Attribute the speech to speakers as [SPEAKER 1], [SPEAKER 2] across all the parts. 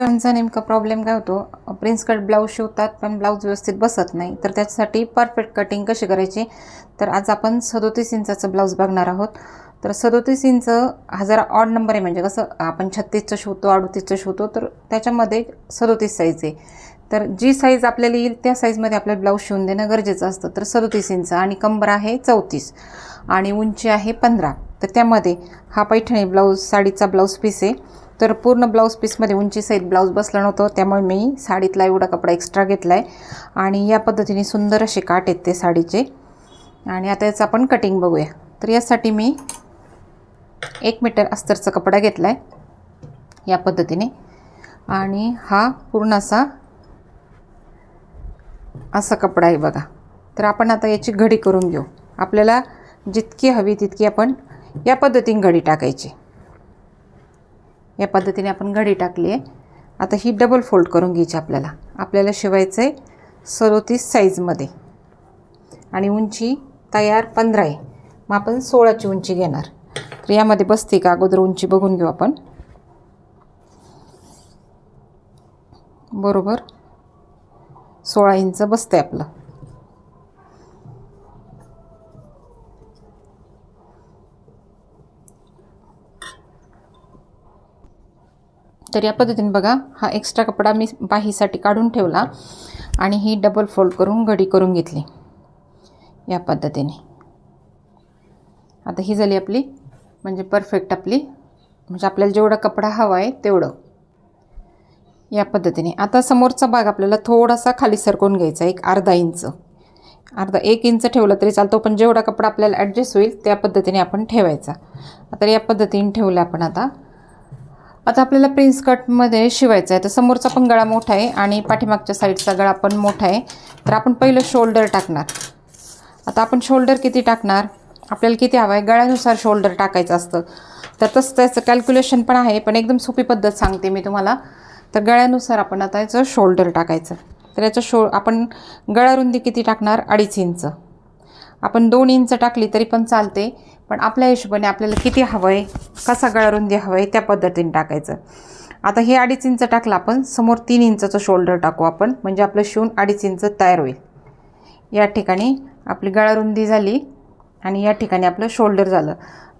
[SPEAKER 1] त्यांचा नेमका प्रॉब्लेम काय होतो? प्रिन्स कट ब्लाऊज शिवतात पण ब्लाऊज व्यवस्थित बसत नाही. तर त्याच्यासाठी परफेक्ट कटिंग कशी करायची? तर आज आपण सदोतीस इंचाचं ब्लाऊज बघणार आहोत. तर सदोतीस इंच हा जरा ऑड नंबर आहे. म्हणजे कसं आपण छत्तीसचं शिवतो अडोतीसचं शिवतो तर त्याच्यामध्ये सदोतीस साईज आहे. तर जी साईज आपल्याला येईल त्या साईजमध्ये आपल्याला ब्लाऊज शिवून देणं गरजेचं असतं. तर सदोतीस इंच आणि कंबर आहे चौतीस आणि उंची आहे पंधरा. तर त्यामध्ये हा पैठणी ब्लाऊज साडीचा ब्लाऊज पीस आहे. तर पूर्ण ब्लाऊज पीसमध्ये उंचीसहित ब्लाऊज बसलं नव्हतं. त्यामुळे मी साडीतला एवढा कपडा एक्स्ट्रा घेतला आहे आणि या पद्धतीने सुंदर असे काट आहेत ते साडीचे. आणि आता याचं आपण कटिंग बघूया. तर यासाठी मी एक मीटर अस्तरचा कपडा घेतला आहे या पद्धतीने. आणि हा पूर्ण असा असा कपडा आहे बघा. तर आपण आता याची घडी करून घेऊ. आपल्याला जितकी हवी तितकी आपण या पद्धतीने घडी टाकायची. या पद्धतीने आपण घडी टाकली आहे. आता ही डबल फोल्ड करून घ्यायची आपल्याला. आपल्याला शिवायचं आहे सदोतीस साईजमध्ये आणि उंची तयार पंधरा आहे. मग आपण सोळाची उंची घेणार. तर यामध्ये बसते का? अगोदर उंची बघून घेऊ आपण. बरोबर? सोळा इंच बसतं आहे आपलं. तर या पद्धतीने बघा हा एक्स्ट्रा कपडा मी बाहीसाठी काढून ठेवला आणि ही डबल फोल्ड करून घडी करून घेतली. या पद्धतीने. आता ही झाली आपली म्हणजे परफेक्ट आपली. म्हणजे आपल्याला जेवढा कपडा हवा आहे तेवढं. या पद्धतीने. आता समोरचा भाग आपल्याला थोडासा खाली सरकवून घ्यायचा एक अर्धा इंच. अर्धा एक इंच ठेवलं तरी चालतो पण जेवढा कपडा आपल्याला ॲडजस्ट होईल त्या पद्धतीने आपण ठेवायचा. आता या पद्धतीने ठेवलं आपण आता. आता आपल्याला प्रिन्स कटमध्ये शिवायचं आहे. तर समोरचा पण गळा मोठा आहे आणि पाठीमागच्या साईडचा गळा पण मोठा आहे. तर आपण पहिलं शोल्डर टाकणार. आता आपण शोल्डर किती टाकणार? आपल्याला किती हवं आहे? गळ्यानुसार शोल्डर टाकायचं असतं. तर तसं त्याचं कॅल्क्युलेशन पण आहे पण एकदम सोपी पद्धत सांगते मी तुम्हाला. तर गळ्यानुसार आपण आता याचं शोल्डर टाकायचं. तर याचं शो आपण गळारुंदी किती टाकणार? अडीच इंच. आपण दोन इंच टाकली तरी पण चालते. पण आपल्या हिशोबाने आपल्याला किती हवं आहे कसा गळारुंदी हवं आहे त्या पद्धतीने टाकायचं. आता हे अडीच इंच टाकलं आपण समोर तीन इंचाचं शोल्डर टाकू आपण म्हणजे आपलं शिवून अडीच इंच तयार होईल. या ठिकाणी आपली गळारुंदी झाली आणि या ठिकाणी आपलं शोल्डर झालं.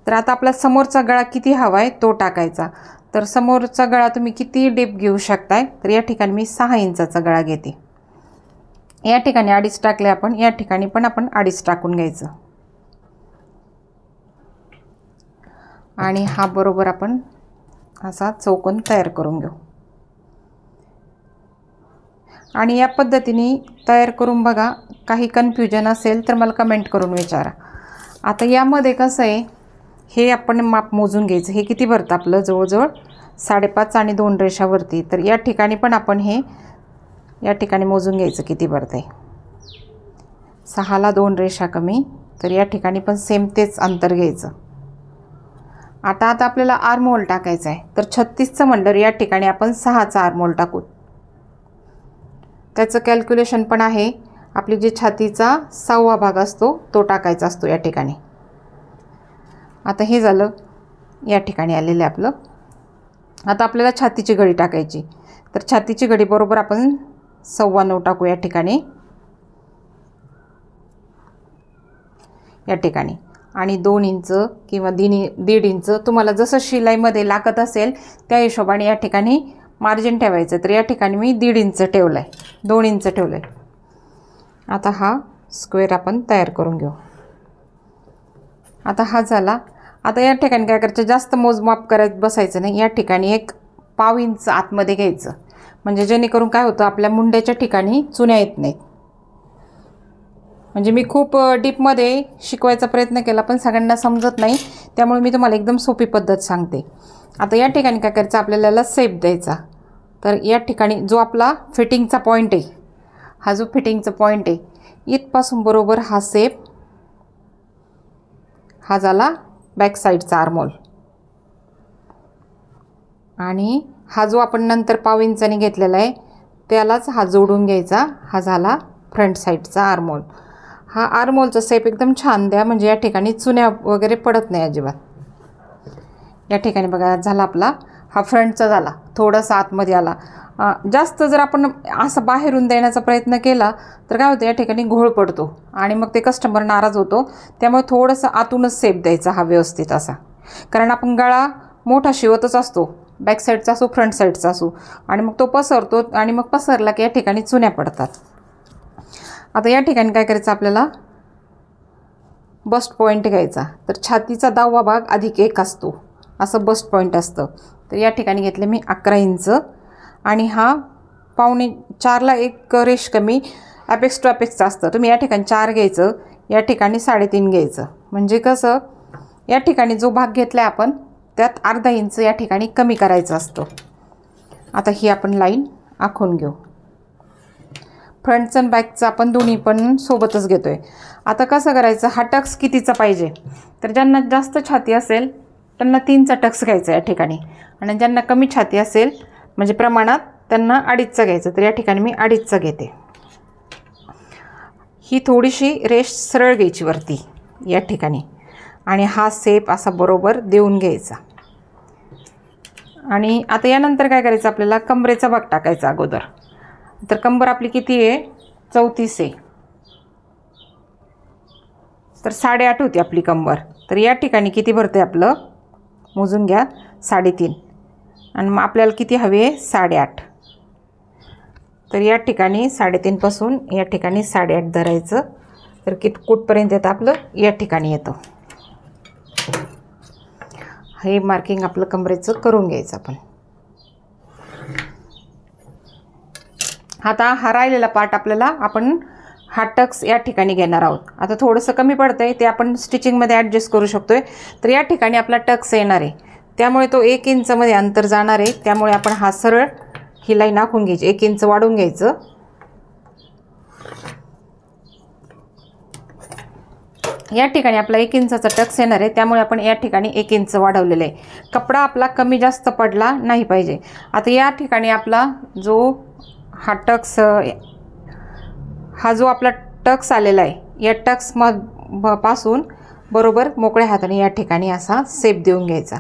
[SPEAKER 1] तर आता आपला समोरचा गळा किती हवा आहे तो टाकायचा. तर समोरचा गळा तुम्ही किती डीप घेऊ शकताय तर या ठिकाणी मी सहा इंचाचा गळा घेते. या ठिकाणी अडीच टाकले आपण या ठिकाणी पण आपण अडीच टाकून घ्यायचं. आणि हा बरोबर आपण असा चौकोन तयार करून घेऊ. आणि या पद्धतीने तयार करून बघा काही कन्फ्युजन असेल तर मला कमेंट करून विचारा. आता यामध्ये कसं आहे हे आपण माप मोजून घ्यायचं. हे किती भरतं आपलं? जवळजवळ साडेपाच आणि दोन रेषावरती तर या ठिकाणी पण आपण हे या ठिकाणी मोजून घ्यायचं किती भरतं आहे सहाला दोन रेषा कमी तर या ठिकाणी पण सेम तेच अंतर घ्यायचं. आता आता आपल्याला आर्मोल टाकायचं आहे. तर छत्तीसचं म्हणलं या ठिकाणी आपण सहाचा आर्मोल टाकू. त्याचं कॅल्क्युलेशन पण आहे. आपली जे छातीचा सहावा भाग असतो तो टाकायचा असतो या ठिकाणी. आता हे झालं. या ठिकाणी आलेलं आहे आपलं. आता आपल्याला छातीची घडी टाकायची. तर छातीची घडी बरोबर आपण सव्वा नऊ टाकू या ठिकाणी. या ठिकाणी. आणि दोन इंच किंवा दिनी दीड इंच तुम्हाला जसं शिलाईमध्ये लागत असेल त्या हिशोबाने या ठिकाणी मार्जिन ठेवायचं. तर या ठिकाणी मी दीड इंच ठेवलं आहे दोन इंच ठेवलं आहे आता हा स्क्वेअर आपण तयार करून घेऊ. आता हा झाला. आता या ठिकाणी काय करायचं? जास्त मोजमाप करत बसायचं नाही. या ठिकाणी एक पाव इंच आतमध्ये घ्यायचं. म्हणजे जेणेकरून काय होतं? आपल्या मुंड्याच्या ठिकाणी चुन्या येत नाहीत. म्हणजे मी खूप डीपमध्ये शिकवायचा प्रयत्न केला पण सगळ्यांना समजत नाही. त्यामुळे मी तुम्हाला एकदम सोपी पद्धत सांगते. आता या ठिकाणी काय करायचं आपल्याला सेप द्यायचा. तर या ठिकाणी जो आपला फिटिंगचा पॉईंट आहे हा जो फिटिंगचा पॉईंट आहे इथपासून बरोबर हा सेप हा झाला बॅक साईडचा आर्मोल आणि हा जो आपण नंतर पाव इंचाने घेतलेला आहे त्यालाच हा जोडून घ्यायचा हा झाला फ्रंट साईडचा आर्मोल हा आर्मोलचा सेप एकदम छान द्या म्हणजे या ठिकाणी चुन्या वगैरे पडत नाही अजिबात. या ठिकाणी बघा झाला आपला हा फ्रंटचा झाला थोडासा आतमध्ये आला. जास्त जर आपण असं बाहेरून देण्याचा प्रयत्न केला तर काय होतं या ठिकाणी घोळ पडतो आणि मग ते कस्टमर नाराज होतो. त्यामुळे थोडंसं आतूनच सेप द्यायचा हा व्यवस्थित असा. कारण आपण गळा मोठा शिवतच असतो बॅक साईडचा असो फ्रंट साईडचा असो. आणि मग तो पसरतो आणि मग पसरला की या ठिकाणी चुन्या पडतात. आता या ठिकाणी काय करायचं आपल्याला? बस्ट पॉईंट घ्यायचा. तर छातीचा दहावा भाग अधिक एक असतो. असं बस्ट पॉईंट असतं. तर या ठिकाणी घेतलं मी अकरा इंच. आणि हा पावणे चारला एक रेश कमी ॲपेक्स टू ॲपेक्सचा असतं. तुम्ही या ठिकाणी चार घ्यायचं. या ठिकाणी साडेतीन घ्यायचं. म्हणजे कसं? या ठिकाणी जो भाग घेतला आहे आपण त्यात अर्धा इंच या ठिकाणी कमी करायचं असतं. आता ही आपण लाईन आखून घेऊ. फ्रंटचं आणि बॅकचं आपण दोन्ही पण सोबतच घेतो आहे आता कसं करायचं? हा टक्स कितीचा पाहिजे? तर ज्यांना जास्त छाती असेल त्यांना तीनचा टक्स घ्यायचा या ठिकाणी. आणि ज्यांना कमी छाती असेल म्हणजे प्रमाणात त्यांना अडीचचा घ्यायचं. तर या ठिकाणी मी अडीचचा घेते. ही थोडीशी रेश सरळ घ्यायची वरती या ठिकाणी. आणि हा सेप असा बरोबर देऊन घ्यायचा. आणि आता यानंतर काय करायचं? आपल्याला कमरेचा भाग टाकायचा अगोदर. तर कंबर आपली किती आहे? चौतीस आहे. तर साडेआठ होती आपली कंबर. तर या ठिकाणी किती भरते आपलं? मोजून घ्या. साडेतीन. आणि मग आपल्याला किती हवे? आहे साडेआठ. तर या ठिकाणी साडेतीनपासून या ठिकाणी साडेआठ धरायचं. तर कित कुठपर्यंत येतं आपलं? या ठिकाणी येतं. हे मार्किंग आपलं कमरेचं करून घ्यायचं आपण. आता हा राहिलेला पार्ट आपल्याला आपण हा टक्स या ठिकाणी घेणार आहोत. आता थोडंसं कमी पडतं आहे ते आपण स्टिचिंगमध्ये ॲडजस्ट करू शकतो आहे तर या ठिकाणी आपला टक्स येणार आहे. त्यामुळे तो एक इंचमध्ये अंतर जाणार आहे. त्यामुळे आपण हा सरळ ही लाईन आखून घ्यायची. एक इंच वाढून घ्यायचं. या ठिकाणी आपला एक इंचाचा टक्स येणार आहे. त्यामुळे आपण या ठिकाणी एक इंच वाढवलेलं आहे. कपडा आपला कमी जास्त पडला नाही पाहिजे. आता या ठिकाणी आपला जो हा टक्स हा जो आपला टक्स आलेला आहे या टक्स म पासून बरोबर मोकळ्या हाताने या ठिकाणी असा सेप देऊन घ्यायचा.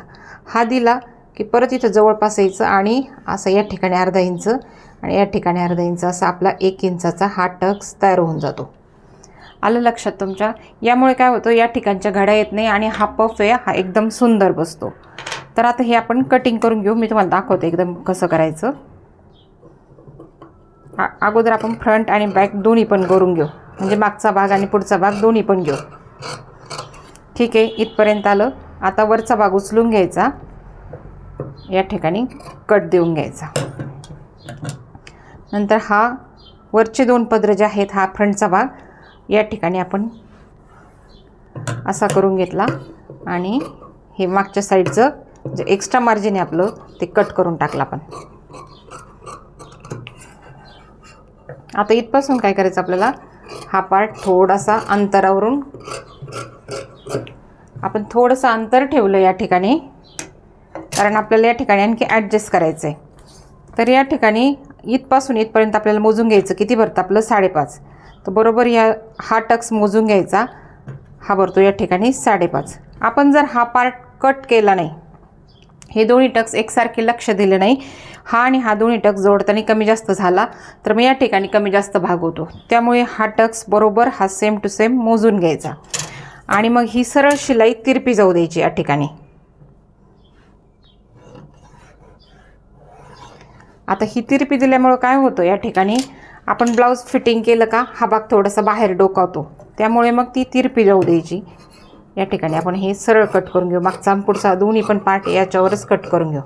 [SPEAKER 1] हा दिला की परत इथं जवळपास यायचं आणि असं या ठिकाणी अर्धा इंच आणि या ठिकाणी अर्धा इंच असा आपला एक इंचाचा हा टक्स तयार होऊन जातो. आलं लक्षात तुमच्या? यामुळे काय होतं या ठिकाणच्या घड्या येत नाही आणि हा पफ आहे हा एकदम सुंदर बसतो. तर आता हे आपण कटिंग करून घेऊ मी तुम्हाला दाखवते एकदम कसं करायचं. अगोदर आपण फ्रंट आणि बॅक दोन्ही पण करून घेऊ. म्हणजे मागचा भाग आणि पुढचा भाग दोन्ही पण घेऊ. ठीक आहे इथपर्यंत आलं. आता वरचा भाग उचलून घ्यायचा. या ठिकाणी कट देऊन घ्यायचा. नंतर हा वरचे दोन पदर जे आहेत हा फ्रंटचा भाग या ठिकाणी आपण असा करून घेतला. आणि हे मागच्या साईडचं जे एक्स्ट्रा मार्जिन आहे आपलं ते कट करून टाकलं आपण. आता इथपासून काय करायचं आपल्याला? हा पार्ट थोडासा अंतरावरून आपण थोडंसं अंतर ठेवलं या ठिकाणी. कारण आपल्याला या ठिकाणी आणखी ॲडजस्ट करायचं आहे तर या ठिकाणी इथपासून इथपर्यंत आपल्याला मोजून घ्यायचं. किती भरतं? आपलं साडेपाच. तर बरोबर या हा टक्स मोजून घ्यायचा. हा भरतो या ठिकाणी साडेपाच. आपण जर हा पार्ट कट केला नाही हे दोन्ही टक्स एकसारखे लक्ष दिले नाही हा आणि हा दोन्ही टक्स जोडताना कमी जास्त झाला तर मग या ठिकाणी कमी जास्त भाग होतो. त्यामुळे हा टक्स बरोबर हा सेम टू सेम मोजून घ्यायचा. आणि मग ही सरळ शिलाई तिरपी जाऊ द्यायची या ठिकाणी. आता ही तिरपी दिल्यामुळं काय होतं या ठिकाणी? आपण ब्लाऊज फिटिंग केलं का हा भाग थोडासा बाहेर डोकावतो. त्यामुळे मग ती तिरपी जाऊ द्यायची. या ठिकाणी आपण हे सरळ कट करून घेऊ. मागचा पुढचा दोन्ही पण पार्ट याच्यावरच कट करून घेऊ.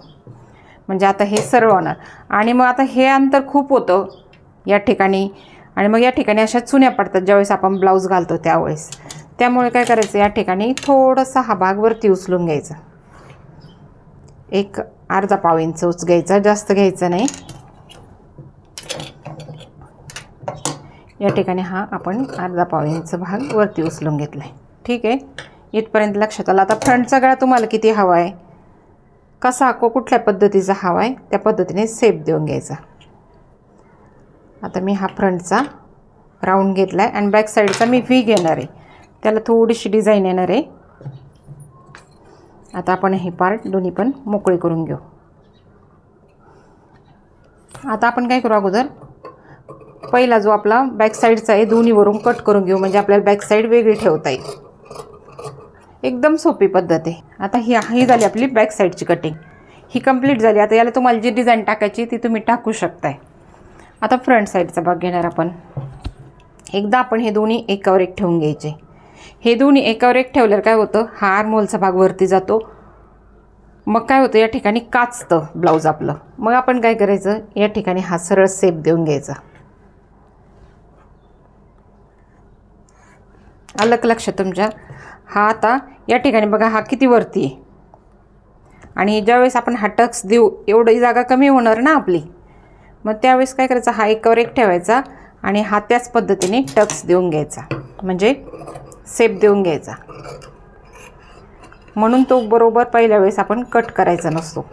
[SPEAKER 1] म्हणजे आता हे सरळ होणार. आणि मग आता हे अंतर खूप होतं या ठिकाणी. आणि मग या ठिकाणी अशा चुन्या पडतात ज्यावेळेस आपण ब्लाऊज घालतो त्यावेळेस. त्यामुळे काय करायचं या ठिकाणी थोडासा हा भाग वरती उचलून घ्यायचा. एक अर्धा पाव इंच उच घ्यायचा जास्त घ्यायचं नाही. या ठिकाणी हा आपण अर्धा पाव इंच भाग वरती उचलून घेतला आहे ठीक आहे? इथपर्यंत लक्षात आलं. आता फ्रंटचा गळा तुम्हाला किती हवा आहे? कसा को कुठल्या पद्धतीचा हवा आहे त्या पद्धतीने सेप देऊन घ्यायचा. आता मी हा फ्रंटचा राऊंड घेतला आहे आणि बॅक साईडचा मी व्ही घेणार आहे. त्याला थोडीशी डिझाईन येणार आहे. आता आपण हे पार्ट दोन्ही पण मोकळे करून घेऊ. आता आपण काय करू अगोदर? पहिला जो आपला बॅक साईडचा आहे दोन्हीवरून कट करून घेऊ. म्हणजे आपल्याला बॅक साईड वेगळी ठेवता येईल. एकदम सोपी पद्धत आहे. आता ही ही झाली आपली बॅक साईडची कटिंग ही कंप्लीट झाली. आता याला तुम्हाला जी डिझाईन टाकायची ती तुम्ही टाकू शकताय. आता फ्रंट साईडचा भाग घेणार आपण. एकदा आपण हे दोन्ही एकावर एक ठेवून घ्यायचे. हे दोन्ही एकावर एक ठेवल्यावर काय होतं? हा आरमोलचा भाग वरती जातो. मग काय होतं? या ठिकाणी काचतं ब्लाऊज आपलं. मग आपण काय करायचं? या ठिकाणी हा सरळ सेप देऊन घ्यायचा. अलग लक्ष तुमच्या? हा आता या ठिकाणी बघा हा किती वरती आहे. आणि ज्यावेळेस आपण हा टक्स देऊ एवढी जागा कमी होणार ना आपली. मग त्यावेळेस काय करायचं? हा एकावर एक ठेवायचा आणि हा त्याच पद्धतीने टक्स देऊन घ्यायचा. म्हणजे सेप देऊन घ्यायचा. म्हणून तो बरोबर पहिल्या वेळेस आपण कट करायचा नसतो.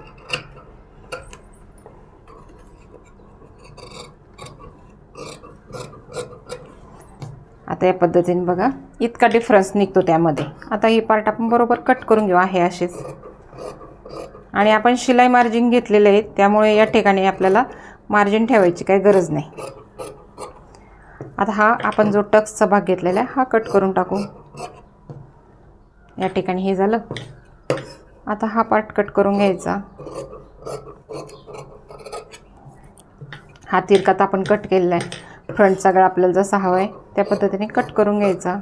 [SPEAKER 1] आता या पद्धतीने बघा इतका डिफरन्स निघतो त्यामध्ये. आता ही पार्ट आपण बरोबर कट करून घेऊ आहे असेच. आणि आपण शिलाई मार्जिन घेतलेले आहेत त्यामुळे या ठिकाणी आपल्याला मार्जिन ठेवायची काही गरज नाही. आता हा आपण जो टक्सचा भाग घेतलेला आहे हा कट करून टाकू. या ठिकाणी हे झालं. आता हा पार्ट कट करून घ्यायचा. हा तिरकात आपण कट केलेला आहे. फ्रंट सगळं आपल्याला जसा हवा आहे त्या पद्धतीने कट करून घ्यायचा.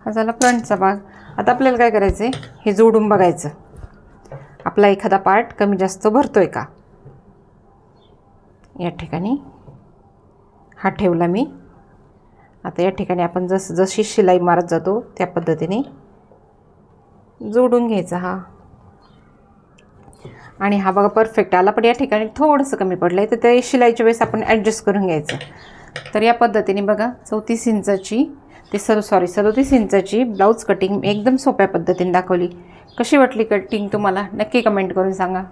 [SPEAKER 1] हा झाला फ्रंटचा भाग. आता आपल्याला काय करायचं आहे हे जोडून बघायचं. आपला एखादा पार्ट कमी जास्त भरतो आहे का? या ठिकाणी. हा ठेवला मी. आता या ठिकाणी आपण जस जशी शिलाई मारत जातो त्या पद्धतीने जोडून घ्यायचा हा. आणि हा बघा परफेक्ट आला पण या ठिकाणी थोडंसं कमी पडलं आहे तर ते शिलाईच्या वेळेस आपण ॲडजस्ट करून घ्यायचं. तर या पद्धतीने बघा चौतीस इंचाची ते सर सॉरी सदोतीस इंचाची ब्लाऊज कटिंग एकदम सोप्या पद्धतीने दाखवली. कशी वाटली कटिंग तुम्हाला? नक्की कमेंट करून सांगा.